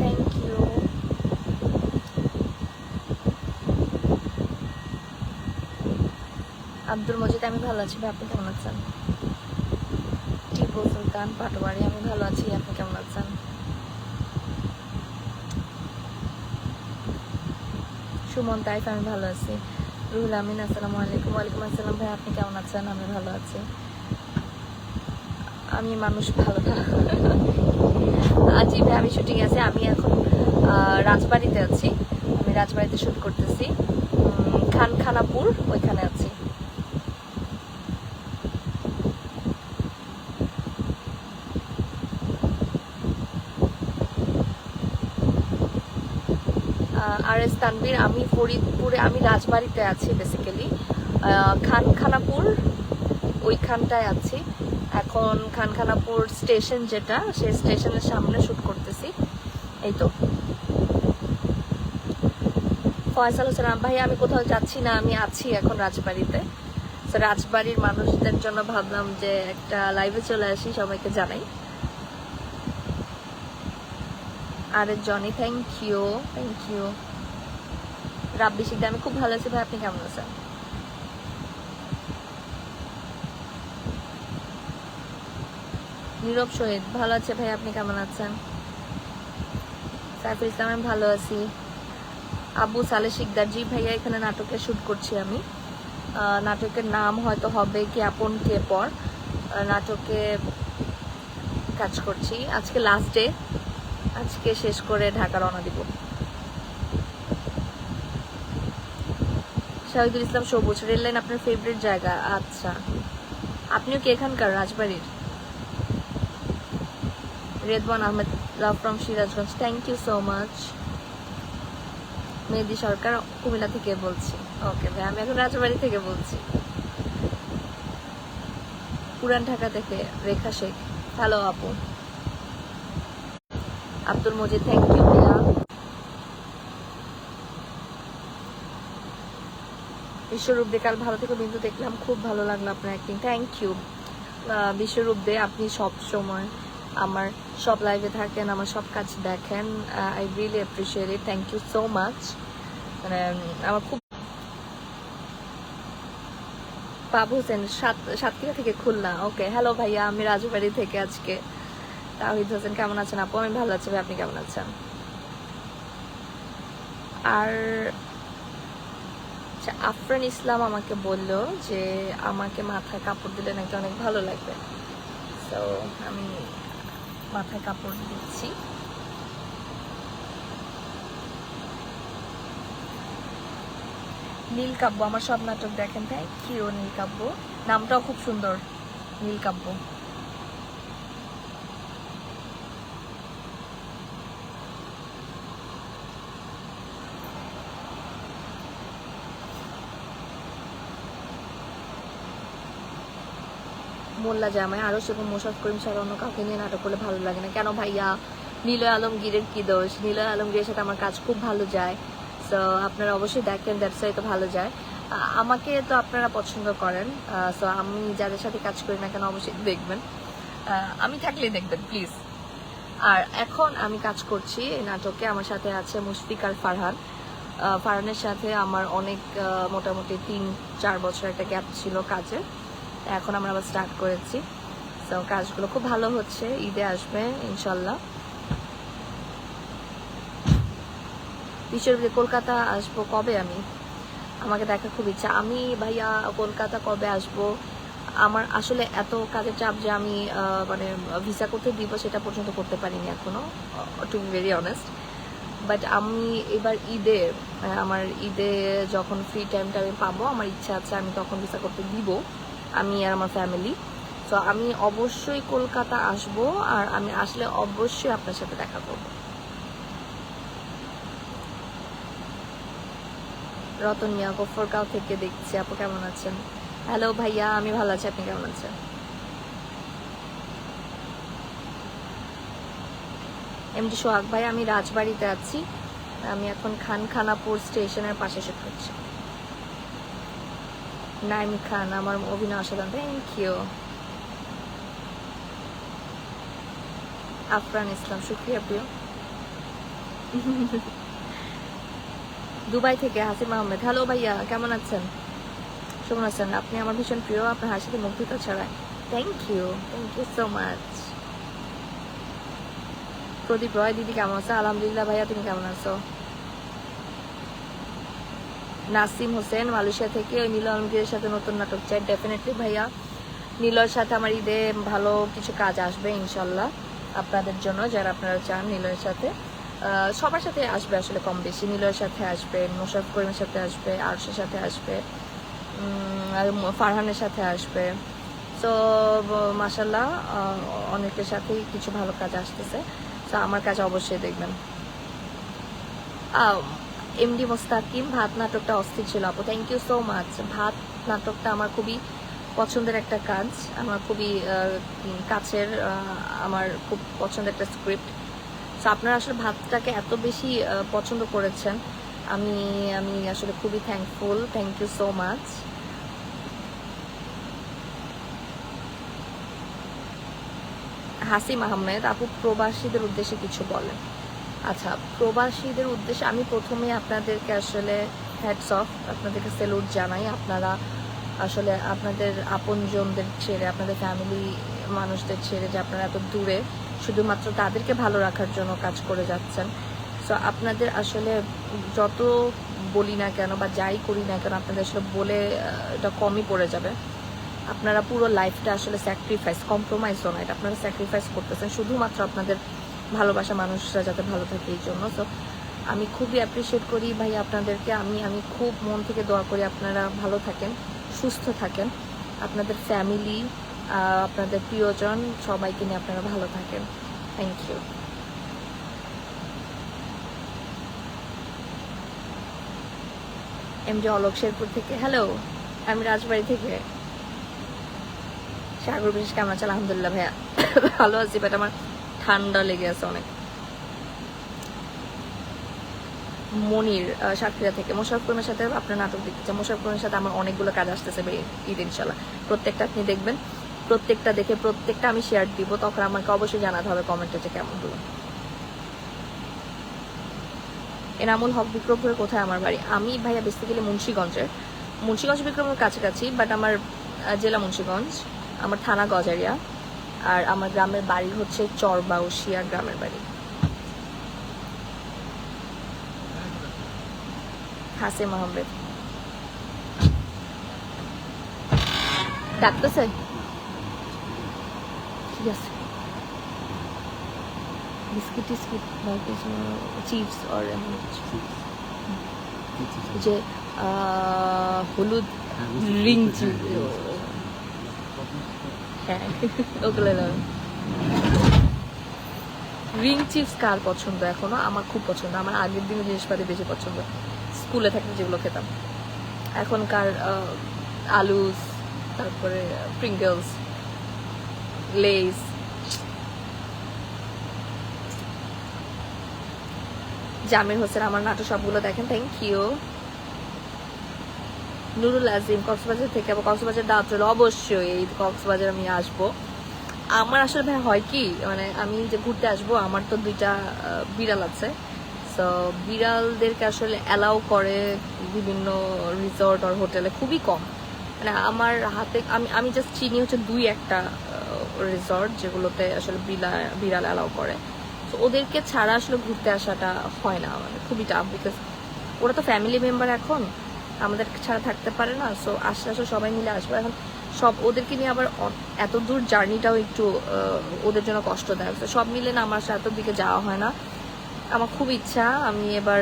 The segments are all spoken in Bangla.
থ্যাংক ইউ আব্দুল মজিদ, আমি ভালো আছি ভাই, আপনি কেমন আছেন? টিপু সুলতান, পাটোয়ারি, আমি ভালো আছি, আপনি কেমন আছেন? সুমন তাইফ, আমি ভালো আছি। রুহুল আমিন, আসসালামু আলাইকুম। ওয়ালাইকুম আসসালাম। ভাই, আপনি কেমন আছেন? আমি ভালো আছি। আমি মানুষ ভালো না। জি ভাই, আমি শুটিং আছে। আমি এখন রাজবাড়িতে আছি। আমি রাজবাড়িতে শুট করতেছি। খান খানাপুর ওইখানে আছি আর এস তানভীর, আমি ফরিদপুরে, আমি রাজবাড়িতে আছি বেসিক্যালি খানখানাপুর ওইখানটায় আছি। এখন খানখানাপুর স্টেশন যেটা, সেই স্টেশনের সামনে শুট করতেছি। এই তো। ফয়সাল হোসেন ভাই আমি কোথাও যাচ্ছি না, আমি আছি এখন রাজবাড়িতে। রাজবাড়ির মানুষদের জন্য ভাবলাম যে একটা লাইভে চলে আসি, সবাইকে জানাই। আরে, Johnny thank you thank you Rabbi Sikdar আমি খুব ভালো আছি, ভাই, আপনি কেমন আছেন? নীরব শহীদ, ভালো আছে, ভাই, আপনি কেমন আছেন? সাইফুল ইসলাম, আমি ভালো আছি। আবু সালে শিকদার, জি, ভাইয়া, এখানে নাটকে শুট করছি আমি। নাটকের নাম হয়তো হবে কে, আপন কে পর। নাটকে কাজ করছি। আজকে লাস্ট ডে আজকে শেষ করে ঢাকা রওনা দিব। শাহিদুল ইসলাম সবুজ রেল লাইন আপনার ফেভারিট জায়গা। আচ্ছা। আপনিও কি এখানকার রাজবাড়ির? Redwan Ahmed love from Sirajganj. Thank you so much Mehedi Sarkar Comilla থেকে বলছি। ওকে ভাই, আমি এখন রাজবাড়ি থেকে বলছি। পুরান ঢাকা থেকে রেখা শেখ। হ্যালো আপু। আব্দুল মজিদ থ্যাংক ইউ ভাইয়া বিশ্বরূপ দে কাল ভালো থেকে বিন্দু, দেখলাম খুব ভালো লাগল আপনার acting thank you Biswarup Dey আপনি সব সময় আমার সব লাইভে থাকেন, আমার সব কাজ দেখেন। I really appreciate it thank you so much মানে আমার খুব বাবু হোসেন, সাত, সাতক্ষীরা থেকে খুলনা। ওকে হ্যালো ভাইয়া, আমি রাজবাড়ি থেকে আজকে। তাহিদ হোসেন, কেমন আছেন আপু? আমি ভালো আছি ভাই, আপনি কেমন আছেন? আর আচ্ছা আফরান ইসলাম আমাকে বলল যে আমাকে মাথায় কাপড় দিলে নাকি অনেক ভালো লাগবে। তো আমি মাথায় কাপড় দিচ্ছি। নীল কাব্য, আমার সব নাটক দেখেন তাই কিও নীলকাব্য নামটাও খুব সুন্দর নীলকাব্য মোল্লা জামাই, আরও সেরকম মোশাদ করিম ছাড়া অন্য কাউকে নিয়ে নাটক করলে ভালো লাগে না। কেন ভাইয়া? নিলয় আলমগীরের কি দোষ? নিলয় আলমগীরের সাথে আমার কাজ খুব ভালো যায়। তো আপনারা অবশ্যই দেখেন ব্যবসায় তো ভালো যায়। আমাকে তো আপনারা পছন্দ করেন। সো আমি যাদের সাথে কাজ করি না কেন অবশ্যই দেখবেন। আমি থাকলেই দেখবেন প্লিজ আর এখন আমি কাজ করছি এই নাটকে। আমার সাথে আছে মুশফিক আর ফারহান। ফারহানের সাথে আমার অনেক মোটামুটি তিন, চার বছর একটা গ্যাপ ছিল কাজে এখন আমরা আবার স্টার্ট করেছি। তো কাজগুলো খুব ভালো হচ্ছে, ঈদে আসবে, ইনশাল্লাহ। বিশ্ববিদ্যালয় কলকাতা আসব কবে আমি? আমাকে দেখার খুব ইচ্ছা। আমি ভাইয়া কলকাতা কবে আসব? আমার আসলে এত কাজের চাপ যে আমি মানে ভিসা করতে দিব সেটা পর্যন্ত করতে পারিনি এখনও to be very honest but আমি এবার ঈদে আমার ঈদে যখন ফ্রি টাইমটা আমি পাবো, আমার ইচ্ছা আছে আমি তখন ভিসা করতে দিব। আমি আর আমার ফ্যামিলি তো আমি অবশ্যই কলকাতা আসব আর আমি আসলে অবশ্যই আপনার সাথে দেখা করব। রতন মিয়া, গফরগাঁও থেকে দেখছি। আপু কেমন আছেন? হ্যালো ভাইয়া, আমি ভালো আছি। আপনি কেমন আছেন? এমডি সোহাগ ভাই, আমি রাজবাড়িতে আছি। আমি এখন খানখানাপুর স্টেশনের পাশে শুট করছি নাইম খান আমার অভিনয় অসাধারণ। থ্যাংক ইউ আফরান ইসলাম, শুক্রিয়া প্রিয়। দুবাই থেকে হাসিম আহমেদ। হ্যালো ভাইয়া, কেমন আছেন? কেমন আছেন? আপনি আমার ভীষণ প্রিয়, আপনার হাসিতে মুগ্ধতা ছড়ায়। Thank you thank you so much Pradip Roy, দিদি কেমন আছে? আলহামদুলিল্লাহ ভাইয়া, তুমি কেমন আছো? নাসিম হোসেন মালয়েশিয়া থেকে, ওই নীল আলমগীরের সাথে নতুন নাটক চাই ডেফিনেটলি ভাইয়া। নীলর সাথে আমার ঈদে ভালো কিছু কাজ আসবে, ইনশাল্লাহ, আপনাদের জন্য, যারা আপনারা চান নীলের সাথে। সবার সাথে আসবে আসলে কম বেশি নীলের সাথে আসবে, মোশারফ করিমের সাথে আসবে, আরশের সাথে আসবে আর ফারহানের সাথে আসবে। তো মাসাল্লাহ অনেকের সাথেই কিছু ভালো কাজ আসতেছে। তো আমার কাজ অবশ্যই দেখবেন। এমডি মোস্তাকিম, ভাত নাটকটা অস্থির ছিল আপু। থ্যাংক ইউ সো মাচ ভাত নাটকটা আমার খুবই পছন্দের একটা কাজ। আমার খুবই কাছের আমার খুব পছন্দের একটা স্ক্রিপ্ট সো আপনারা আসলে ভাতটাকে এত বেশি পছন্দ করেছেন। আমি আমি আসলে খুবই thankful thank you so much Hasim Ahmed, আপু প্রবাসীদের উদ্দেশ্যে কিছু বলেন। আচ্ছা প্রবাসীদের উদ্দেশ্যে আমি প্রথমে আপনাদেরকে আসলে হ্যাডস অফ আপনাদেরকে সেলুট জানাই। আপনারা আসলে আপনাদের আপনজনদের ছেড়ে, আপনাদের ফ্যামিলি মানুষদের ছেড়ে যে আপনারা এত দূরে, শুধুমাত্র তাদেরকে ভালো রাখার জন্য কাজ করে যাচ্ছেন। সো আপনাদের আসলে যত বলি না কেন বা যাই করি না কেন, আপনাদের আসলে বলে এটা কমই পড়ে যাবে। আপনারা পুরো লাইফটা আসলে স্যাক্রিফাইস কম্প্রোমাইজও না এটা আপনারা স্যাক্রিফাইস করতেছেন। শুধুমাত্র আপনাদের ভালোবাসা মানুষরা যাতে ভালো থাকে এই জন্য। তো আমি খুবই অ্যাপ্রিসিয়েট করি ভাই আপনাদেরকে। আমি আমি খুব মন থেকে দোয়া করি আপনারা ভালো থাকেন, সুস্থ থাকেন। আপনাদের ফ্যামিলি আপনাদের প্রিয়জন, সবাইকে নিয়ে আপনারা ভালো থাকেন। Thank you MD Alok Sherpur থেকে। হ্যালো আমি রাজবাড়ি থেকে। সাগর বিশেষ কেমন আছে আলহামদুলিল্লাহ ভাইয়া। ভালো আছি বাট আমার ঠান্ডা লেগে আছে অনেক। মনির সাতক্ষীরা থেকে। মোশারফ সাথে আপনার নাটক দেখতে চান সাথে আমার অনেকগুলো কাজ আসতেছে ঈদ ইনশাল্লাহ প্রত্যেকটা আপনি দেখবেন, প্রত্যেকটা দেখে প্রত্যেকটা আমি শেয়ার দিব, তখন আমাকে অবশ্যই জানাতে হবে কমেন্টে যে কেমন হলো। এনামুল হক বিক্রমপুরের কোথায় আমার বাড়ি? আমি ভাইয়া বেসিক্যালি মুন্সীগঞ্জের। মুন্সীগঞ্জ বিক্রমের কাছাকাছি বাট আমার জেলা মুন্সীগঞ্জ, আমার থানা গজারিয়া। আর আমার গ্রামের বাড়ি হচ্ছে চরবাউশিয়া গ্রামের বাড়ি। হাসিম আহমেদ। ডাকতেছে? ঠিক আছে। বিস্কিট টিস্কিট বা কিছু চিপস আর এমন কিছু। যে হলুদ রিং চিপ রিং চিপস কার পছন্দ এখনও? আমার খুব পছন্দ। আমার আগের জিনিসপাতি বেশি পছন্দ। স্কুলে যেগুলো খেতাম। এখনকার আলুস, তারপরে লেস জামির হোসেন, আমার নাটক সবগুলো দেখেন। থ্যাংক ইউ নুরুল আজিম কক্সবাজার থেকে, আবার কক্সবাজার দাওয়াত রইল। অবশ্যই এই কক্সবাজার আমি আসব। আমার আসলে ভাই হয় কি মানে আমি যে ঘুরতে আসব, আমার তো দুইটা বিড়াল আছে। সো বিড়ালদেরকে আসলে অ্যালাউ করে বিভিন্ন রিসর্ট আর হোটেলে খুবই কম। মানে আমার হাতে, আমি আমি জাস্ট চিনি হচ্ছে দুই একটা রিসর্ট যেগুলোতে আসলে বিড়াল বিড়াল অ্যালাউ করে। তো ওদেরকে ছাড়া আসলে ঘুরতে আসাটা হয় না মানে খুবই টাফ বিকজ ওরা তো ফ্যামিলি মেম্বার এখন। আমাদের ছাড়া থাকতে পারে না সো আস্তে আস্তে সবাই মিলে আসব। এখন সব ওদেরকে নিয়ে আবার এত দূর জার্নিটাও একটু ওদের জন্য কষ্টদায়ক। তো সব মিলে না, আমার সাথের দিকে যাওয়া হয় না। আমার খুব ইচ্ছা, আমি এবার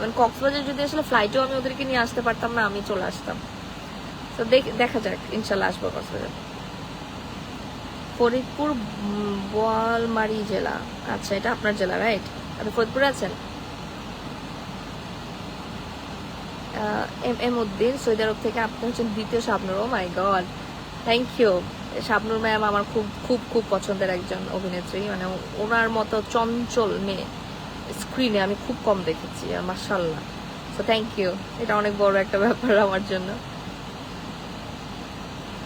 মানে কক্সবাজার যদি আসলে ফ্লাইটেও আমি ওদেরকে নিয়ে আসতে পারতাম না, আমি চলে আসতাম। তো দেখা যাক, ইনশাল্লাহ আসব কক্সবাজার। ফরিদপুর বোয়ালমারি জেলা। আচ্ছা এটা আপনার জেলা রাইট আপনি ফরিদপুরে আছেন? M M Uddin Saudi Arab থেকে আপনি হচ্ছেন দ্বিতীয় স্বপ্নর ও my God thank you Shabnur ma'am আমার খুব খুব খুব পছন্দের একজন অভিনেত্রী। মানে ওনার মতো চঞ্চল মেয়ে স্ক্রিনে আমি খুব কম দেখেছি মার্শাল্লাহ সো থ্যাংক ইউ এটা অনেক বড় একটা ব্যাপার আমার জন্য।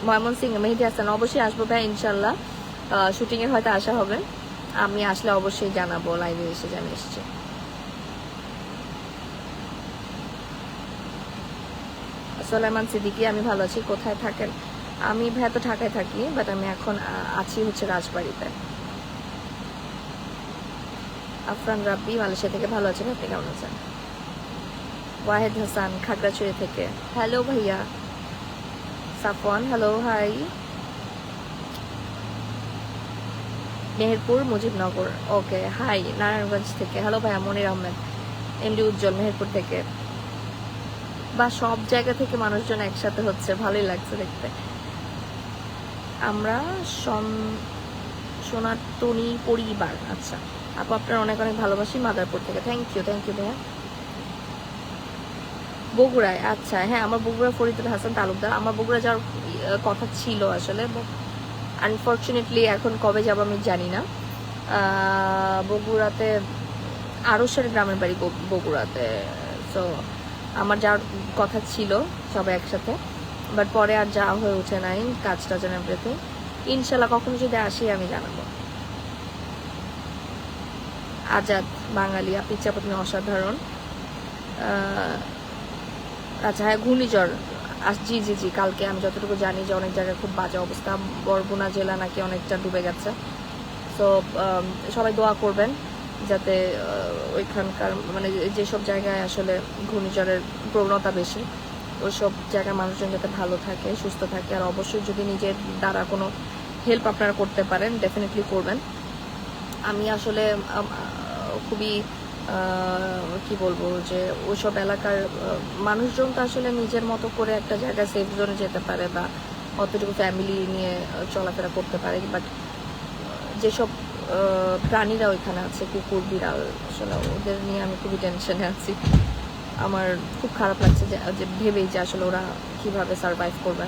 ময়মনসিং মেহেদি হাসান, অবশ্যই আসব ভাই ইনশাল্লাহ শুটিং এর হয়তো আসা হবে। আমি আসলে অবশ্যই জানাব লাইভে এসে জানিয়ে এসেছি। সোলাইমান সিদ্দিকি, আমি ভালো আছি, কোথায় থাকেন? আমি ভাই তো ঢাকায় থাকি বাট আমি এখন আছি হচ্ছে রাজবাড়িতে। আফরান রাব্বি, মালয়েশিয়া থেকে ভালো আছেন, আপনি কেমন আছেন? ওয়াহেদ হাসান, খাগড়াছড়ি থেকে। হ্যালো ভাইয়া। Safwan, hello hi. Meherpur, Mujibnagar. Okay, hi, Narayanganj থেকে। হ্যালো ভাইয়া, মনির আহমেদ, এমডি উজ্জ্বল মেহেরপুর থেকে। বা সব জায়গা থেকে মানুষজন একসাথে হচ্ছে, ভালোই লাগছে দেখতে। আমরা সন- সনাতনী পরিবার আচ্ছা। আপু, আপনার অনেক অনেক ভালোবাসি মাদারপুর থেকে। থ্যাংক ইউ থ্যাংক ইউ ভাইয়া। বগুড়ায় আচ্ছা হ্যাঁ আমার বগুড়া ফরিদুল হাসান তালুকদার। আমার বগুড়া যাওয়ার কথা ছিল আসলে আনফর্চুনেটলি এখন কবে যাব আমি জানি না। বগুড়াতে আরশের গ্রামের বাড়ি বগ- বগুড়াতে তো আমার যাওয়ার কথা ছিল সবাই একসাথে বাট পরে আর যাওয়া হয়ে ওঠে নাই কাজ টাজ এভরিথিং ইনশাল্লাহ কখনো যদি আসি আমি জানাব। আজাদ বাঙালি চাপাতনি অসাধারণ। আচ্ছা হ্যাঁ ঘূর্ণিঝড়। আস, জি জি জি, কালকে আমি যতটুকু জানি যে অনেক জায়গায় খুব বাজে অবস্থা। বরগুনা জেলা নাকি অনেকটা ডুবে গেছে। তো সবাই দোয়া করবেন। যাতে ওইখানকার মানে যেসব জায়গায় আসলে ঘূর্ণিঝড়ের প্রবণতা বেশি, ওইসব জায়গার মানুষজন যাতে ভালো থাকে, সুস্থ থাকে। আর অবশ্যই যদি নিজের দ্বারা কোনো হেল্প আপনারা করতে পারেন ডেফিনেটলি করবেন। আমি আসলে খুবই কি বলব যে, ওইসব এলাকার মানুষজন তো আসলে নিজের মতো করে একটা জায়গায় সেফ জোনে যেতে পারে বা অতটুকু ফ্যামিলি নিয়ে চলাফেরা করতে পারে। বাট যেসব প্রাণীরা ওইখানে আছে, কুকুর, বিড়াল, আসলে ওদের নিয়ে আমি খুবই টেনশনে আছি। আমার খুব খারাপ লাগছে যে ভেবেই যে আসলে ওরা কীভাবে সারভাইভ করবে।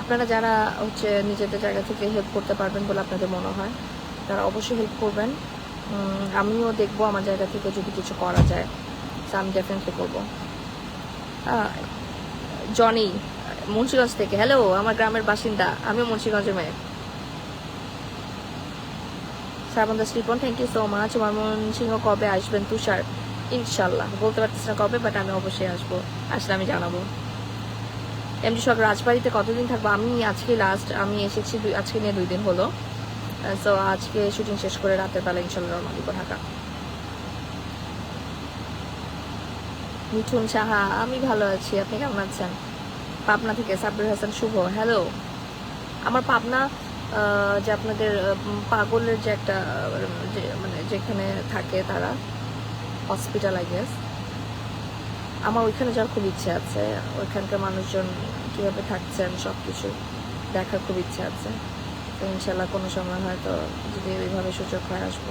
আপনারা যারা হচ্ছে নিজেদের জায়গা থেকে হেল্প করতে পারবেন বলে আপনাদের মনে হয়, তারা অবশ্যই হেল্প করবেন। আমিও দেখব আমার জায়গা থেকে যদি কিছু করা যায়। আমি ডেফিনেটলি করব। জনি মুন্সিগঞ্জ থেকে। হ্যালো আমার গ্রামের বাসিন্দা। আমিও মুন্সিগঞ্জের মেয়ে। Srabon Das Ripon thank you so much Mymensingh কবে আসবেন তুষার? ইনশাল্লাহ। বলতে পারতেছি না কবে বাট আমি অবশ্যই আসব। আসলে আমি জানাব। এমডি সব রাজবাড়িতে কতদিন থাকব? আমি আজকে লাস্ট আমি এসেছি আজকে নিয়ে দুই দিন হলো। সো আজকে শুটিং শেষ করে রাতের বেলা ইনশাল্লাহ দিব ঢাকা। মিঠুন সাহা, আমি ভালো আছি। আপনি কেমন আছেন? পাবনা থেকে সাব্বির হাসান, শুভ। হ্যালো আমার পাবনা যে আপনাদের পাগলের যে একটা যে মানে যেখানে থাকে তারা হসপিটাল আই গেস আমার ওইখানে যাওয়ার খুব ইচ্ছে আছে। ওইখানকার মানুষজন কীভাবে থাকছেন সব কিছু দেখার খুব ইচ্ছে আছে। তো ইনশাল্লাহ কোনো সময় হয়তো যদি ওইভাবে সুযোগ হয়ে আসব।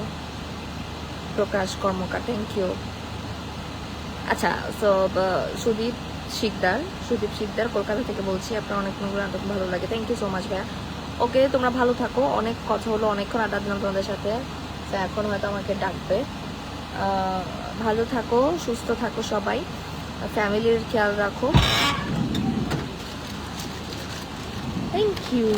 প্রকাশ, কর্মকার থ্যাংক ইউ আচ্ছা তো সুদীপ শিকদার সুদীপ শিকদার, কলকাতা থেকে বলছি। আপনার অনেক ভালো লাগে। থ্যাংক ইউ সো মাচ ভাইয়া। ওকে, তোমরা ভালো থাকো। অনেক কথা হলো, অনেকক্ষণ আড্ডা দিলাম তোমাদের সাথে। এখন হয়তো আমাকে ডাকবে। ভালো থাকো, সুস্থ থাকো সবাই। ফ্যামিলির খেয়াল রাখো। থ্যাংক ইউ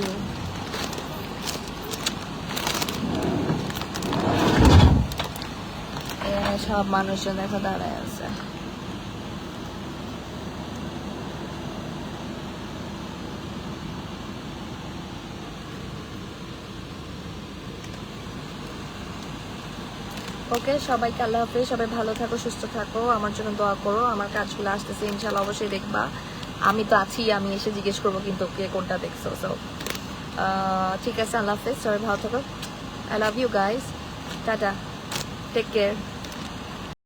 সব মানুষজন দেখো দাঁড়ায় আছে। ওকে সবাইকে আল্লাহ হাফেজ, সবাই ভালো থাকো, সুস্থ থাকো, আমার জন্য দোয়া করো, আমার কাজগুলো আসতেছে ইনশাল্লাহ অবশ্যই দেখবা। আমি তো আছি, আমি এসে জিজ্ঞেস করব কিন্তু কে কোনটা দেখছ সো ঠিক আছে, আল্লাহ হাফেজ, সবাই ভালো থাকো। I love you guys tata. Take care